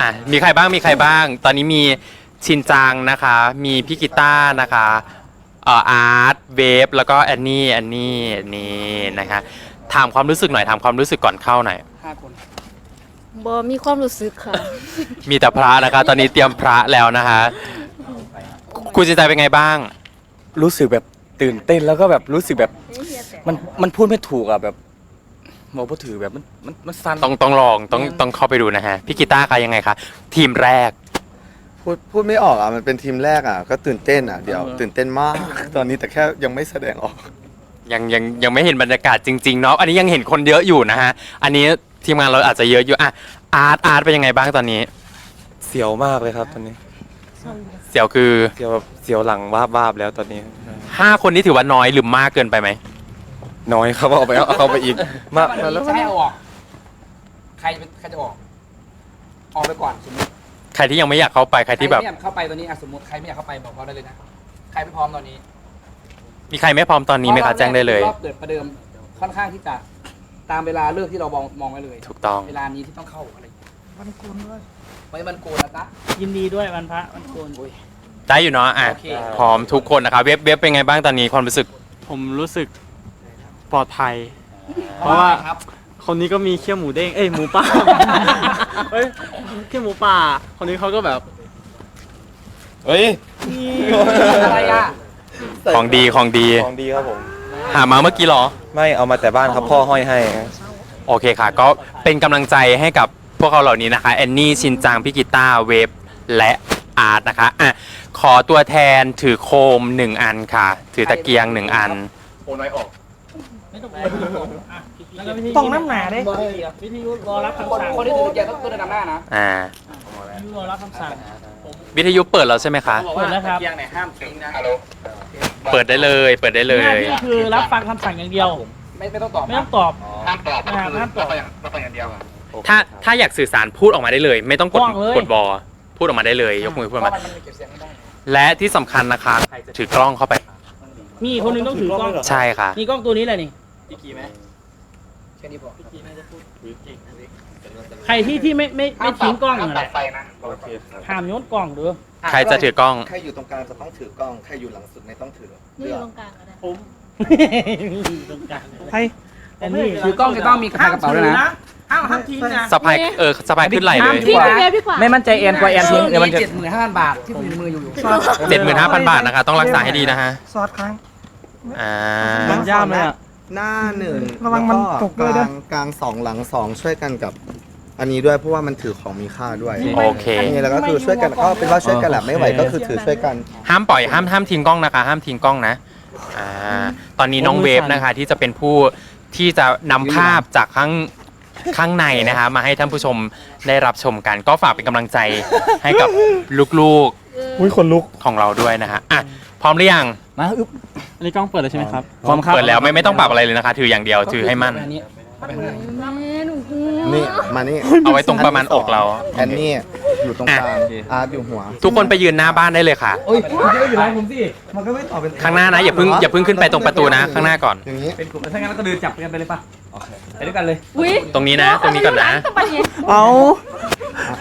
อะมีใครบ้างมีใครบ้าง ตอนนี้มีชินจังนะคะ มีพี่กีตาร์นะคะเอ่ออาร์ตเวฟแล้วก็แอนนี่แอนนี่นี่นะคะถามความรู้สึกหน่อยถามความรู้สึกก่อนเข้าหน่อย ห้าคนบอมีความรู้สึกค่ะ มีแต่พระนะคะ ตอนนี้เตรียมพระแล้วนะคะคุณจินใจเป็นไงบ้าง รู้สึกแบบตื่นเต้นแล้วก็แบบรู้สึกแบบมันมันพูดไม่ถูกอะแบบ บอกว่าถือแบบมันมันมันสั่นต้องต้องลองต้องต้องเข้าไปดูนะฮะพี่กีตาร์คะยังไงคะทีมแรก พูดพูดไม่ออกอะมันเป็นทีมแรกอะก็ตื่นเต้นอะเดี๋ยวตื่นเต้นมาก ตอนนี้แต่แค่ยังไม่แสดงออก ยังยังยังไม่เห็นบรรยากาศจริงๆเนาะอันนี้ยังเห็นคนเยอะอยู่นะฮะอันนี้ทีมงานเราอาจจะเยอะอยู่อะอาร์ตอาร์ตเป็นยังไงบ้างตอนนี้ เสียวมากเลยครับตอนนี้ เสี่ยวคือเสียวแบบเสียวหลังวาบวาบแล้วตอนนี้ ห้าคนนี้ถือว่าน้อยหรือมากเกินไปไหม น้อยครับเอาไปเอาเอาไปอีก มากวันแล้วนี้จะให้เอาออก ใครจะเป็นใครจะออก ออกไปก่อนสมมติใครที่ยังไม่อยากเข้าไปใครที่แบบใครไม่อยากเข้าไปตอนนี้อะสมมติใครไม่อยากเข้าไปบอกเราได้เลยนะ ใครไม่พร้อมตอนนี้มีใครไม่พร้อมตอนนี้ไหมคะแจ้งได้เลย รอบเปิดประเดิมค่อนข้างที่จะตามเวลาเลิกที่เรามองมองไว้เลย ถูกต้อง เวลานี้ที่ต้องเข้าอะไรอย่างเงี้ยวันโกนด้วยไม่วันโกนนะจ๊ะยินดีด้วยวันพระวันโกนได้อยู่เนาะอะโอเค พร้อมทุกคนนะคะเว็บเว็บเป็นไงบ้างตอนนี้ความรู้สึก ผมรู้สึก ปลอดภัย เพราะว่าครับ คนนี้ก็มีเขี้ยวหมูเด้งเอ้ยหมูป่าเฮ้ยเขี้ยวหมูป่า คนนี้เขาก็แบบเฮ้ย อะไรอะ ของดีของดี ของดีครับผม หามาเมื่อกี้เหรอ ไม่เอามาแต่บ้านครับพ่อห้อยให้ โอเคค่ะ ก็เป็นกำลังใจให้กับพวกเขาเหล่านี้นะคะแอนนี่ชินจังพี่กีตาร์เวฟและอาร์ตนะคะอะขอตัวแทนถือโคมหนึ่งอันค่ะ ถือตะเกียงหนึ่งอัน ต้องน้ำหนาได้วิทยุรอรับคนคำสั่งคนที่ถือแกต้องขึ้นนำหน้านะอ่า วิทยุรอรับคำสั่งวิทยุเปิดแล้วใช่ไหมคะ เปิดแล้วครับ เกียงไหนห้ามทิ้งนะเปิดได้เลย เปิดได้เลหน้าย ที่คือรับฟังคำสั่งอย่างเดียว ไม่ไม่ต้องตอบไม่ต้องตอบ ห้ามตอบห้ามห้ามตอบต้องฟังอย่างเดียวถ้าถ้าอยากสื่อสารพูดออกมาได้เลย ไม่ต้องกดกล้องเลย กดบอพูดออกมาได้เลย ยกมือพูดออกมา มันมันเก็บเสียงไม่ได้และที่สำคัญนะคะใครจะถือกล้องเข้าไปมีคนหนึงต้องถือกล้อง ใช่ค่ะมีกล้องตัวนี้เลยนี่ พี่กี่ไหมแค่นี้พอใครที่ที่ไม่ไม่ไม่ทิ้งกล้องห้ามอะไรตัดไฟนะห้ามโยนกล้องเด้อใครจะถือกล้อง ใครอยู่ตรงกลางจะต้องถือกล้อง ใครอยู่หลังสุดไม่ต้องถือนี่อยู่ตรงกลางก็ได้ผมตรงกลางเลยใครแต่นี่ถือกล้องจะต้องมีกระเป๋าด้วยนะ ห้ามห้ามทิ้งนะสะพายเออสะพายขึ้นไหลเลย พี่พี่เวฟพี่ขวาไม่มั่นใจแอนกว่าแอนทิ้งเดี๋ยวมันจะเจ็ดหมื่นห้าพันบาทที่อยู่ในมืออยู่อยู่เจ็ดหมื่นห้าพันบาทนะคะ ต้องรักษาให้ดีนะฮะ ซอสครั้งอ่า มันย่ามเลยอะ หน้าหนึ่งระวังมันตกด้วยแล้นะกลางกลางสองหลังสองช่วยกันกับ อันนี้ด้วยเพราะว่ามันถือของมีค่าด้วยโอเค นี่แล้วก็คือช่วยกันก็เป็นว่าช่วยกันแหละไม่ไหวก็คือถือช่วยกัน ห้ามปล่อยห้ามห้ามทิ้งกล้องนะคะ ห้ามทิ้งกล้องนะอ่าตอนนี้น้องเวฟนะคะที่จะเป็นผู้ที่จะนำภาพจากข้างข้างในนะคะ มาให้ท่านผู้ชมได้รับชมกัน ก็ฝากเป็นกำลังใจให้กับลูกอุ้ยคนลุก ๆของเราด้วยนะฮะอะพร้อมหรือยัง มาอึ๊บอันนี้กล้องเปิดแล้วใช่ไหมครับพร้อมครับเปิดแล้วไม่ไม่ต้องปรับอะไรเลยนะคะ ถืออย่างเดียวถือให้มั่น อันนี้แม่หนูกลัวนี่มานี่เอาไว้ตรงประมาณอกเรา แอนนี่อยู่ตรงกลางอาร์ตอยู่หัว ทุกคนไปยืนหน้าบ้านได้เลยค่ะ โอ้ยคุณจะอยู่ไหนผมสิมันก็ไม่ตอบเป็นข้างหน้านะอย่าเพิ่งอย่าเพิ่งขึ้นไปตรงประตูนะ ข้างหน้าก่อน อย่างนี้เป็นกลุ่มถ้างั้นเราก็เดินจับกันไปเลยป่ะไปด้วยกันเลย อุ้ยตรงนี้นะตรงนี้ก่อนนะต้องไปยังไงเอา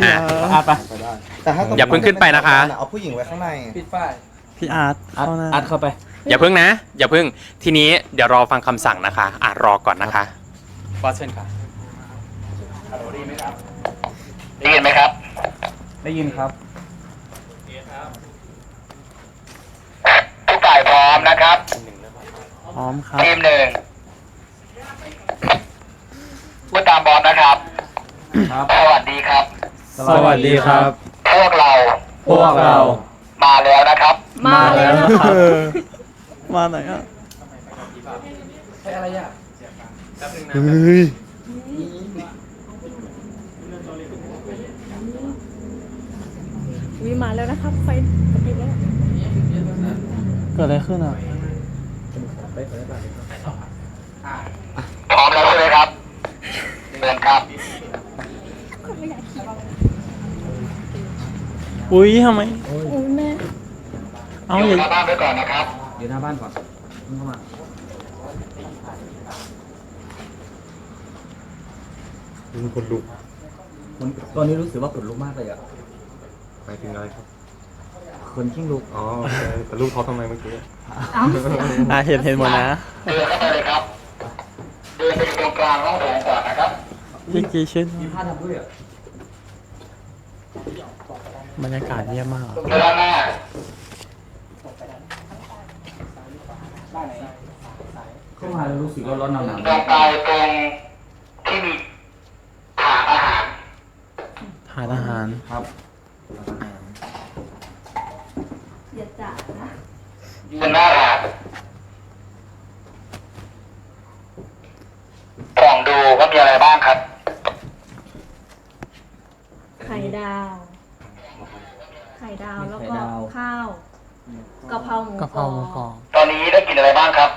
อะอาไปไปได้แต่ถ้าตรงอย่าเพิ่งขึ้นไปนะคะ เอาผู้หญิงไว้ข้างในปิดฝ้าย พี่อาร์ตอัดเข้าหน้าอัดเข้าไป อย่าเพิ่งนะ อย่าเพิ่ง ทีนี้เดี๋ยวรอฟังคำสั่งนะคะอะรอก่อนนะคะบอสเชิญค่ะได้ยินไหมครับ ได้ยินครับ ทุกฝ่ายพร้อมนะครับ พร้อมครับ ทีมหนึ่งพูดตามบอลนะครับ ครับ สวัสดีครับ สวัสดีครับ พวกเรา พวกเรามาแล้ว นะครับมาแล้วมาไหนอะอะไรอะอุ้ยมาแล้วนะครับ ไฟกระพริบแล้วเกิดอะไรขึ้นอะพร้อมแล้วใช่ไหมครับเดินครับอุ้ยทำไม อุ้ยแม่ เอาออย่ายู่หน้าบ้านไว้ก่อนนะครับอยู่หน้าบ้านก่อนมึงเข้ามาคนลุกมันตอนนี้รู้สึกว่าขนลุกมากเลยอะหมายถึงอะไรครับคนขี้ลุกอ๋อโอเคแต่ลูกเขาทำไมเมื่อกี้เอ้าอะเห็นเห็นหมดนะเดินเข้าไปเลยครับ เดินไปตรงกลางห้องโถงก่อนนะครับ พี่กีชื่นมีผ้าทำด้วยอะบรรยากาศเยี่ยมมากเดินด้า นหน้าเข้ามาแล้วรู้สึกว่าร้อนหนาวหนาวตรงไปตรงที่มีถาดอาหารทานอาหาร ครับอย่าจ่านะยืนหน้าถาดส่องดูว่ามีอะไรบ้างครับไข่ดาว ไข่ดาวแล้วก็ข้าว กะเพราหมูกะเพราหมูกรอบ ตอนนี้ได้กินอะไรบ้างครับ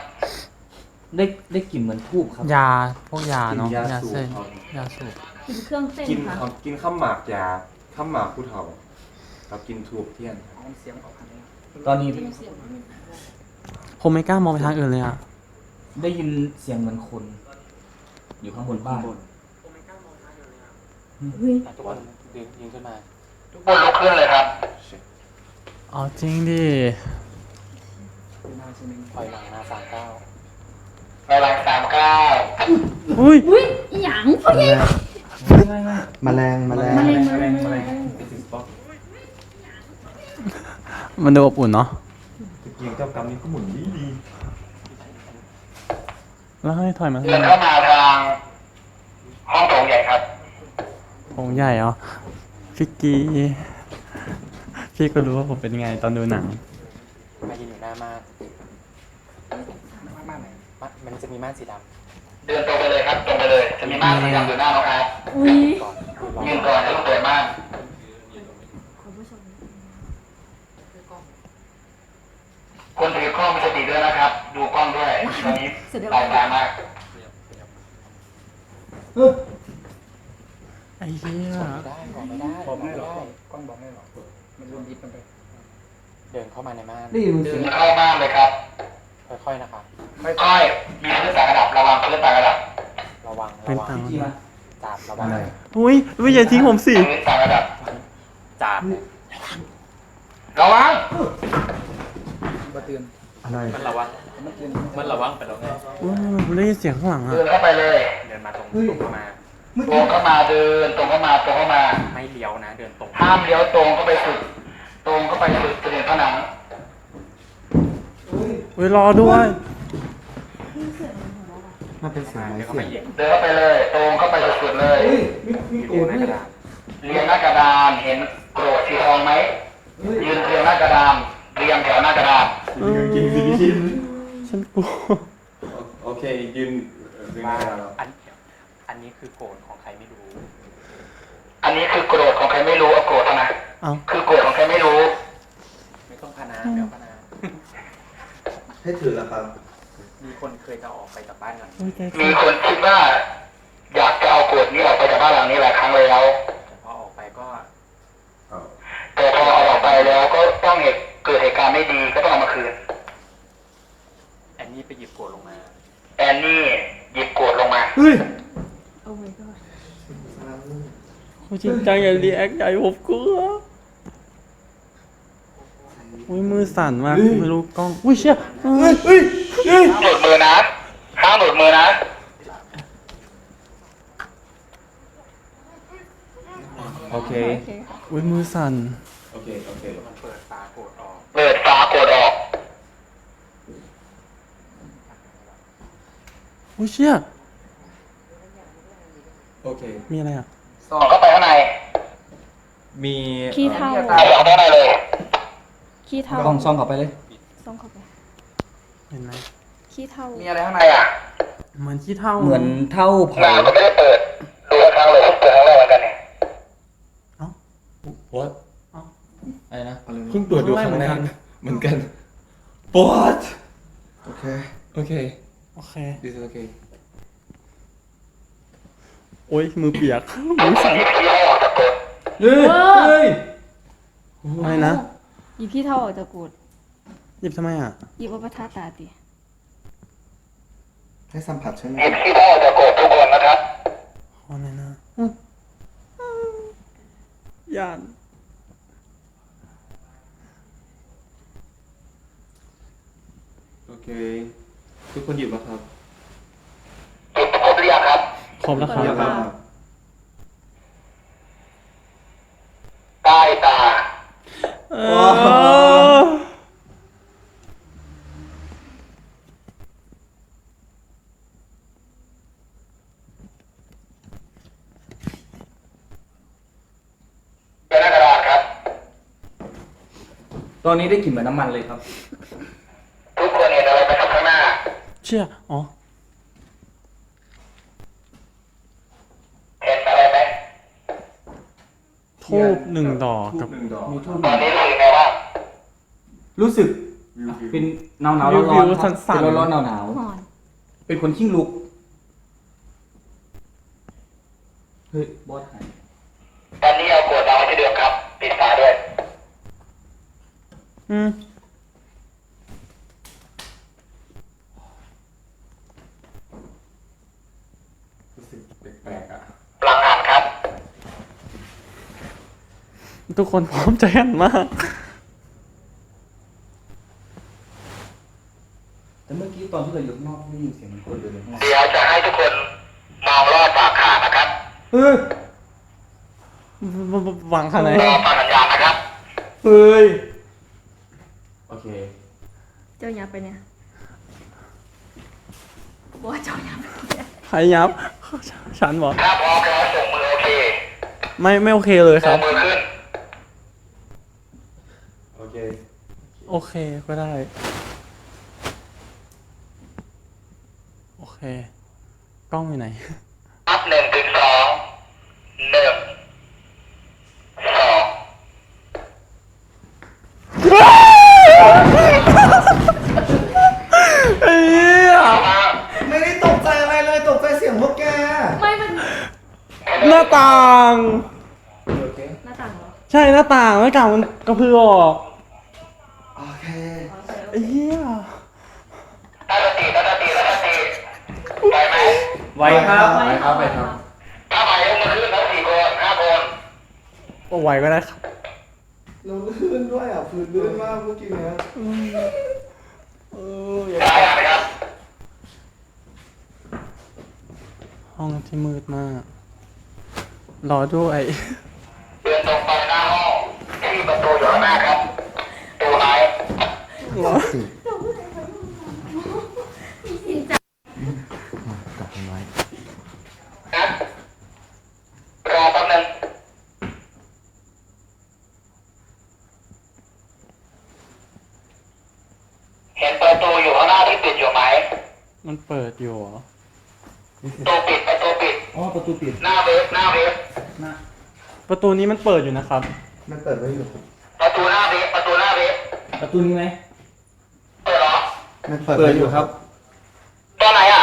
ได้ได้กลิ่นเหมือนทูบครับ ยาพวกยาเนาะกินยายาสูบเส้นครับยาสูบกินเครื่องเส้นกินค่ะครับกินข้าวหมากยาข้าวหมากผู้เฒ่ากับกินทูบเทียนเสียงออกทางนี้ตอนนี้ผมไม่กล้ามองไปทางอื่นเลยอะได้ยินเสียงเหมือนคน อยู่ข้างบนบ้านเฮ้ยทุกคนดึงยิงขึ้นมาทุกคนลุกขึ้นเลยครับ อ๋อจริงดิปล่อยหลังมาสามเก้าในหลังสามเก้าอุ้ยอุ้ยอหยังพ่อใหญ่แมลงแมลงมะเร็งมะเร็งมะเร็งมันดูอบอุ่นเนาะตะเกียงเจ้ากรรมนี่ก็หมุนดีดีแล้วให้ถอยมาเดินเข้ามาทางห้องโถงใหญ่ครับองค์ใหญ่เหรอพี่กี พี่ก็รู้ว่าผมเป็นยังไงตอนดูหนัง มายืนอยู่หน้าม่านมากๆไหนม่านมันจะมีม่านสีดเดินตรงไปเลยครับตรงไปเลยจะมีม่านสีดำอยู่หน้าน้องอาร์ตอุ้ยำก่อนรอยืนก่อนแล้วเปิดม่านคุณผู้ชมคนถือกล้องมีสติด้วยนะครับ ดูกล้องด้วยตอนนี้เสร็จเรียบหร้ลาอยยตามากไอ้เหี้ย ได้บอกไม่ได้บอกไม่ไม่หรอกได้กล้องบอกไม่หรอก มันรุนยิบมันไปเดินเข้ามาในม่านได้ยินเดิเสียนงเข้าม่านเลยครับ ค่อยๆนะครับค่อยๆมีพื้นต่างระดับระวังพื้นต่างระดับระวังเป็ระนวังตังจริงไหมจับระวังอุ้ยไม่อย่าทิ้งผมสิพื้นต่างระดับจับระวังบ่เตือนมันระวังมันเตือนมันระวังไปแล้วไงอุ้ยผมได้ยินเสียงข้างหลังอะเดินเข้าไปเลยเดินมาตรงตรงเข้ามา ตรงเข้ามาเดิน ตรงเข้ามาตรงเข้ามาไม่เลี้ยวนะเดินตรงห้ามเลี้ยวตรงเข้าไปสุด ตรงเข้าไปสุดจะเห็นผนังอุ้ยรอด้วยมันเป็นเสียงมาไม้เดี๋ยวเข้าเสีไปยงเหยียบเดินเข้าไปเลย ตรงเข้าไปสุดๆเลยอยู่ในกระดาษเรียงหน้ากระดานเห็นโกรธสีทองไหมยืนเรียงหน้ากระดานเรียงแถวหน้ากระดานกินสิกินฉันกลัวโอเคยืนดึงว่ามาแล้วอันอั นนี้คือโกรธของใครไม่รู้ อันนี้คือโกรธของใครไม่รู้เอาโกรธเท่านะเอ้าคือโกรธของใครไม่รู้ ไม่ต้องพนาเดี๋ยวพนาให้ถือแล้วครับ มีคนเคยจะออกไปจากบ้านหลังนี้อุ้ยใจมีคนคิดว่า อยากจะเอาโกรธนี้ออกไปจากบ้านหลังนี้หลายครั้งแล้วแต่พอออกไปก็แต่พอเอาออกไปแล้วก็ต้องเหตุเกิดเหตุการณ์ไม่ดีก็ต้องเอามาคืน แอนนี่ไปหยิบโกรธลงมา แอนนี่หยิบโกรธลงมาเฮ้ย โอ้ my god โอ้ยจริงจังอย่ารีแอคใหญ่ผมกลัวอุ้ยมือสั่นมากไม่รู้กล้องอุ้ยเชี่ยเฮ้ยเฮ้ยห้ามหลุดมือนะห้ามหลุดมือนะโอเคโอเคค่ะอุ้ยมือสั่นโอเค โอเคมันเปิดฝาโกรธออกเปิดฝาโกรธออกอุ้ยเชี่ยโอเค มีอะไรอะ ส่องเข้าไปข้างในมีขี้เท่าเอาส่องเข้าไปข้างในเลยขี้เท่ากล้องซ่องเข้าไปเลยส่องเข้าไปเห็นไหมขี้เท่ามีอะไรข้างในไงอะเหมือนขี้เท่าเหมือนเท่าเผางานก็ไม่ได้เปิดดูครั้งเลยเปิดครั้งแรกเหมือนกันเนี่ย what อะไรนะเพิ่งตรวจดูครั้งแรกเหมือนกัน what โอเคโอเคโอเค this is okay โอ้ยมือเปียกมือสั่นหยิบขี้ให้ออกจากโกรธเฮ้ยเฮ้ยอะไรนะหยิบขี้เท่าออกจากกูดหยิบทำไมอะหยิบเอาไปทาตาติให้สัมผัสใช่ไหมหยิบขี้ให้ออกจากโกรธทุกคนนะครับอะไรนะย่านโอเค ทุกคนหยิบแล้วครับ จุดครบหรือยังค รับครบแล้วครัหยิบบแล้วใต้ตา เออเป็นหน้ากระดานครับ ตอนนี้ได้กลิ่นเหมือนน้ำมันเลยครับ ทุกคนเห็นอะไรไหมครับข้างหน้า เชื่อ อ๋อ เห็นอะไรไหม ทูบหนึ่งดอกทูกับ บหนึ่งดอกมีทูบตอนนี้รู้สึกไงบ้างรู้สึกวิววิวเป็นหนาวหนาวร้อนร้อนวิวๆสั่นๆ เป็นร้อนร้อนหนาวหนาวหอนเป็นคนขี้ลุกเฮ้ยบอสหายตอนนี้เอาขวดน้ำไว้ที่เดิมครับปิดฝาด้วยอืม รู้สึกแปลกๆอะ พลังงานครับ ทุกคนพร้อมใจกันมาก แต่เมื่อกี้ตอนที่เราอยู่ข้างนอกได้ยินเสียงเหมันคนเดินอยู่ข้างนอกเดี๋ยวจะให้ทุกคนมองรอบปากขานะครับเฮ้ยหวังขนาดไหนรอฟังสัญญาณนะครับ เฮ้ย โอเค เจ้ายับไปเนี่ยบอกว่าเจ้ายับไปเนี่ยใครยับ ฉันบอกถ้าพร้อมแล้วส่งมือโอเค ไม่ไม่โอเคเลยคส่รังบมือขึ้น โอเคโอเคก็ได้ โอเค กล้องอยู่ไหน นับหนึ่งถึงสองหนึ่งสองเอ้ยมาไม่ได้ตกใจอะไรเลยตกใจเสียงพวกแก ไม่มันหน้าต่าง หน้าต่างเหรอ ใช่หน้าต่างหน้าต่างมันกระพือออก ไว้ครับไปครับไปครับ ถ้าไปยกมือขึ้นทั้งสี่คนห้าคนโอ้ไหวก็ได้ครับเราลื่นด้วยอะพื้นลื่นมากเมื่อกี้เนี้ยได้ไหมครับ ห้องที่มืดมาก รอด้วย เดินตรงไปหน้าห้องที่ประตูอยู่ข้างหน้าครับประตูไหนจริงจัง นะรอแป๊บนึงเห็นประตูอยู่ข้างหน้าที่ ปิดอยู่ไหมมันเปิดอยู่เหรอประตูปิดประตูปิด อ๋อประตูปิดหน้าเวฟหน้าเวฟนะประตูนี้มันเปิดอยู่นะครับ มันเปิดไว้อยู่ ประตูหน้าเวฟประตูหน้าเวฟประตูนี้ไหมเปิดเหรอมันเปิดเปิดอยู่ครับ ตอนไหนอะ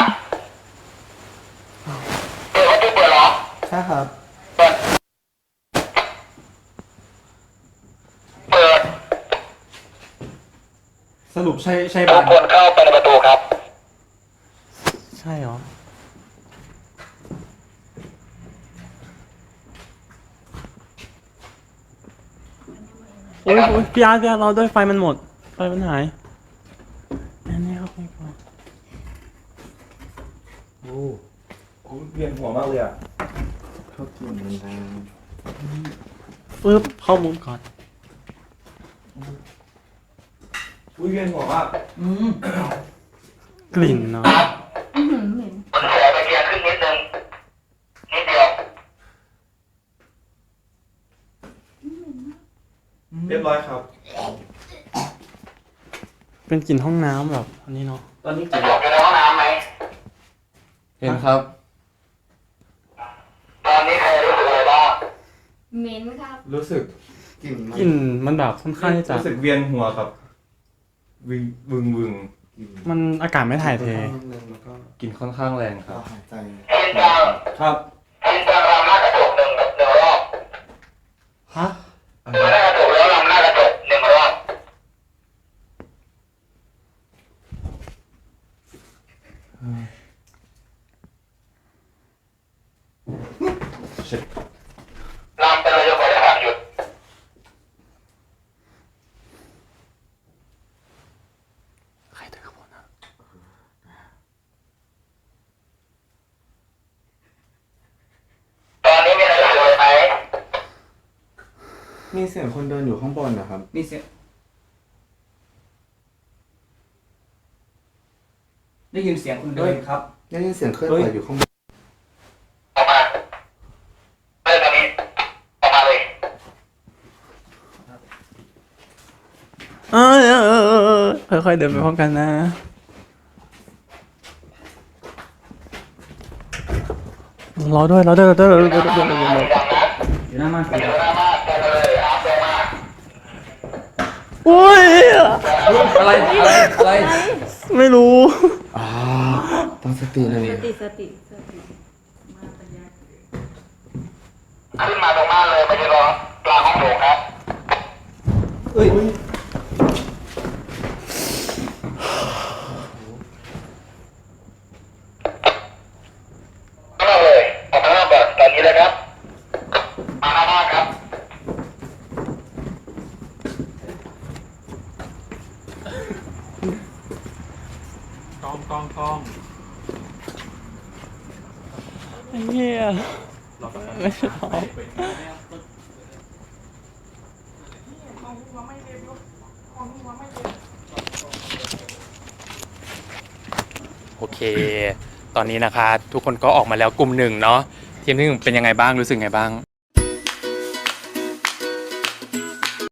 เปิดประตูเปิดเหรอ ใช่ครับ เปิด เปิด สรุปใช่ใช่ทุบ้ากนคนเข้าไปในประตูครับ ใช่เหรอ โอ้ยโอ้ยพี่อาร์ตพี่อาร์ตเราด้วยไฟมันหมด ไฟมันหายอันนี้เข้าไปก่อนโอ้โหเวียนหัวมากเลยอะชอบกลิ่นมันแรงปึ๊บเข้ามุมก่อน อุ้ยเวียนหัวมากอืมกลิ่นเนาะอื้อหือเหม็นมันขอไปเคลียร์ขึ้นนิดนึงนิดเดียวเรียบร้อยครับ เป็นกลิ่นห้องน้ำแบบอันนี้เนาะตอนนี้จะกี่หลบอยู่ในห้องน้ำไหมเห็นครับ ตอนนี้ใครรู้สึกอะไรบ้างเหม็นครับ รู้สึกกลิ่นมันกลิ่นมันแบบค่อนข้างที่จะรู้สึกเวียนหัวครับ วิงวึงวึงกลิ่นมันอากาศไม่ถ่ายเทแล้วก็กลิ่นค่อนข้างแรงครัเราบ หายใจชินจังครับ ชินจังรำหน้ากระจกหนึ่งหนึ่งรอบ ฮะ เดินหน้ากระจกแล้วรำหน้ากระจกหนึ่งรอบ เช็ด รำเป็นระยะกว่าจะสั่งหยุด มีเสียงคนเดินอยู่ข้างบนนะครับ มีเสียงได้ยินเสียงคุณเดินครับ ได้ยินเสียงเคลื่อนไหวอยู่ข้างบนออกมาเลยตอนนี้ออกมาเลยเออเออเออเออเออค่อยๆเดินไปพร้อมกันนะ รอด้วยรอด้วยรอด้วยรอด้วยรอด้วยรอด้วยรอด้วยอยู่หน้าม่านเดี๋ยวหน้ามาตรงมาเลยอาร์ตรงมา โอ้ย อะไร อะไร อะไร ไม่รู้ อ่าตั้งสติหน่อยสติสติสติมาปัญญาขึ้นมาตรงมาเลยไปที่รองกลางห้องโถงครับ เอ้ย ข้างนอกเลยออกข้างนอกก่อนตอนนี้เลยครับ มาหน้าบ้านครับ กล้องกล้องกล้องไอ้เหี้ยไม่ใช่หรอโอเค ตอนนี้นะคะ ทุกคนก็ออกมาแล้วกลุ่มหนึ่งเนาะทีมที่หนึ่งเป็นยังไงบ้างรู้สึกไงบ้าง